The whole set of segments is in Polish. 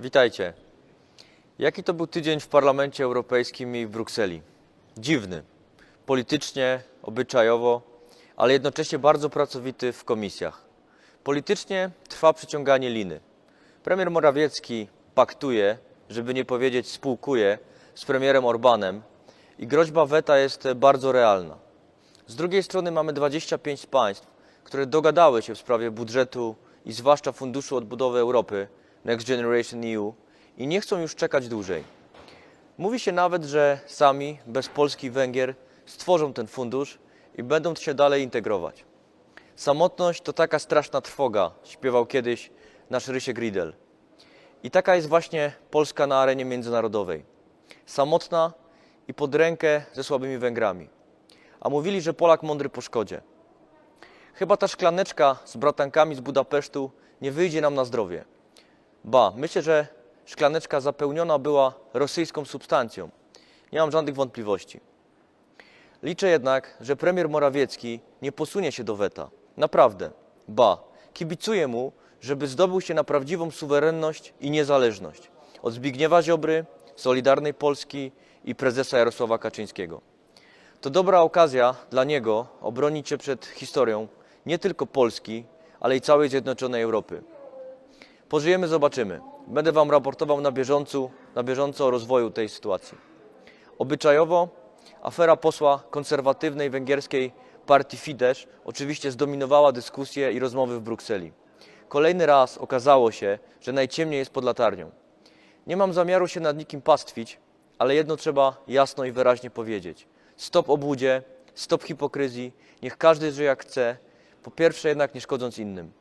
Witajcie. Jaki to był tydzień w Parlamencie Europejskim i w Brukseli? Dziwny. Politycznie, obyczajowo, ale jednocześnie bardzo pracowity w komisjach. Politycznie trwa przyciąganie liny. Premier Morawiecki paktuje, żeby nie powiedzieć spółkuje, z premierem Orbanem i groźba weta jest bardzo realna. Z drugiej strony mamy 25 państw, które dogadały się w sprawie budżetu i zwłaszcza Funduszu Odbudowy Europy Next Generation EU i nie chcą już czekać dłużej. Mówi się nawet, że sami, bez Polski Węgier, stworzą ten fundusz i będą się dalej integrować. Samotność to taka straszna trwoga, śpiewał kiedyś nasz Rysiek Riedel. I taka jest właśnie Polska na arenie międzynarodowej. Samotna i pod rękę ze słabymi Węgrami. A mówili, że Polak mądry po szkodzie. Chyba ta szklaneczka z bratankami z Budapesztu nie wyjdzie nam na zdrowie. Ba, myślę, że szklaneczka zapełniona była rosyjską substancją. Nie mam żadnych wątpliwości. Liczę jednak, że premier Morawiecki nie posunie się do weta. Naprawdę. Ba, kibicuję mu, żeby zdobył się na prawdziwą suwerenność i niezależność od Zbigniewa Ziobry, Solidarnej Polski i prezesa Jarosława Kaczyńskiego. To dobra okazja dla niego obronić się przed historią nie tylko Polski, ale i całej Zjednoczonej Europy. Pożyjemy, zobaczymy. Będę Wam raportował na bieżąco, na bieżąco o rozwoju tej sytuacji. Obyczajowo afera posła konserwatywnej węgierskiej partii Fidesz oczywiście zdominowała dyskusje i rozmowy w Brukseli. Kolejny raz okazało się, że najciemniej jest pod latarnią. Nie mam zamiaru się nad nikim pastwić, ale jedno trzeba jasno i wyraźnie powiedzieć. Stop obłudzie, stop hipokryzji, niech każdy żyje jak chce, po pierwsze jednak nie szkodząc innym.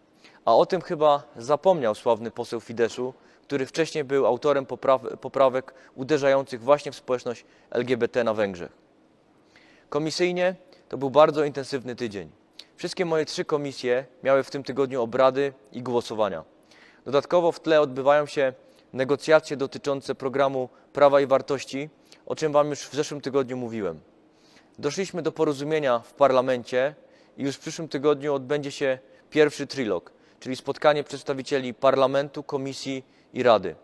A o tym chyba zapomniał sławny poseł Fideszu, który wcześniej był autorem popraw- poprawek uderzających właśnie w społeczność LGBT na Węgrzech. Komisyjnie to był bardzo intensywny tydzień. Wszystkie moje trzy komisje miały w tym tygodniu obrady i głosowania. Dodatkowo w tle odbywają się negocjacje dotyczące programu Prawa i Wartości, o czym Wam już w zeszłym tygodniu mówiłem. Doszliśmy do porozumienia w parlamencie i już w przyszłym tygodniu odbędzie się pierwszy trilog, czyli spotkanie przedstawicieli parlamentu, komisji i rady.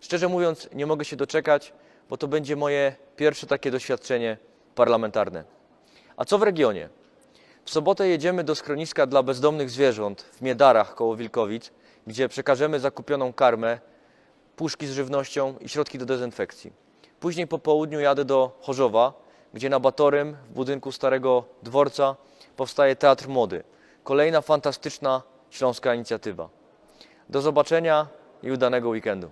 Szczerze mówiąc, nie mogę się doczekać, bo to będzie moje pierwsze takie doświadczenie parlamentarne. A co w regionie? W sobotę jedziemy do schroniska dla bezdomnych zwierząt w Miedarach koło Wilkowic, gdzie przekażemy zakupioną karmę, puszki z żywnością i środki do dezynfekcji. Później po południu jadę do Chorzowa, gdzie na Batorym, w budynku Starego Dworca, powstaje Teatr Mody. Kolejna fantastyczna śląska inicjatywa. Do zobaczenia i udanego weekendu.